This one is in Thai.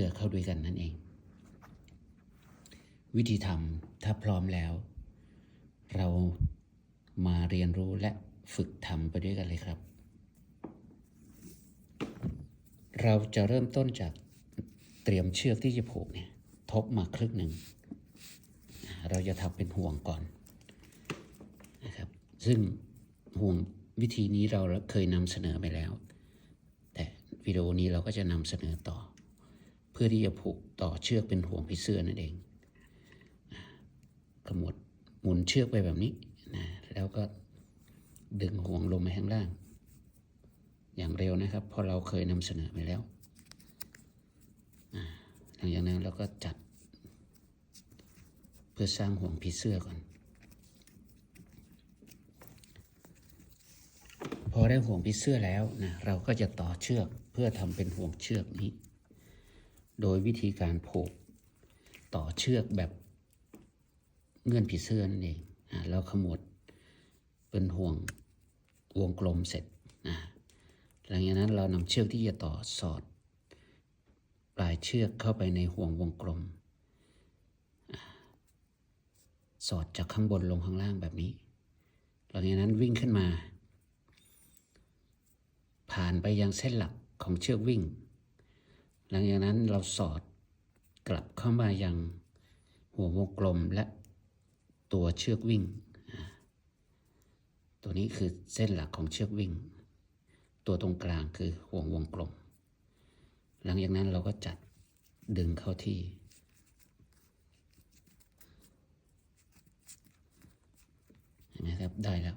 พื่อเข้าด้วยกันนั่นเอง วิธีทำถ้าพร้อมแล้ว เรามาเรียนรู้และฝึกทำไปด้วยกันเลยครับ เราจะเริ่มต้นจากเตรียมเชือกที่จะผูกเนี่ยทบมาครึ่งหนึ่ง เราจะทำเป็นห่วงก่อนนะครับซึ่งห่วงวิธีนี้เราเคยนำเสนอไปแล้ว แต่วิดีโอนี้เราก็จะนำเสนอต่อ พื่อที่จะผูกต่อเชือกเป็นห่วงผีเสื้อนั่นเองขมวดหมุนเชือกไปแบบนี้นะแล้วก็ดึงห่วงลงมาข้างล่าง อย่างเร็วนะครับเพราะเราเคยนำเสนอไปแล้วอ่าหลังจากนั้นเราก็จัด เพื่อสร้างห่วงผีเสื้อก่อน พอได้ห่วงผีเสื้อแล้วนะเราก็จะต่อเชือกเพื่อทำเป็นห่วงเชือกนี้ โดยวิธีการผูกต่อเชือกแบบเงื่อนผีเสื้อนั่นเองอ่าเราขมวดเป็นห่วงวงกลมเสร็จนะหลังจากนั้นเรานำเชือกที่จะต่อสอด ปลายเชือกเข้าไปในห่วงวงกลม สอดจากข้างบนลงข้างล่างแบบนี้ หลังจากนั้นวิ่งขึ้นมา ผ่านไปยังเส้นหลักของเชือกวิ่ง หลังจากนั้นเราสอดกลับเข้ามายังหัววงกลมและตัวเชือกวิ่ง ตัวนี้คือเส้นหลักของเชือกวิ่ง ตัวตรงกลางคือห่วงวงกลม หลังจากนั้นเราก็จัดดึงเข้าที่เห็นไหมครับ ได้แล้ว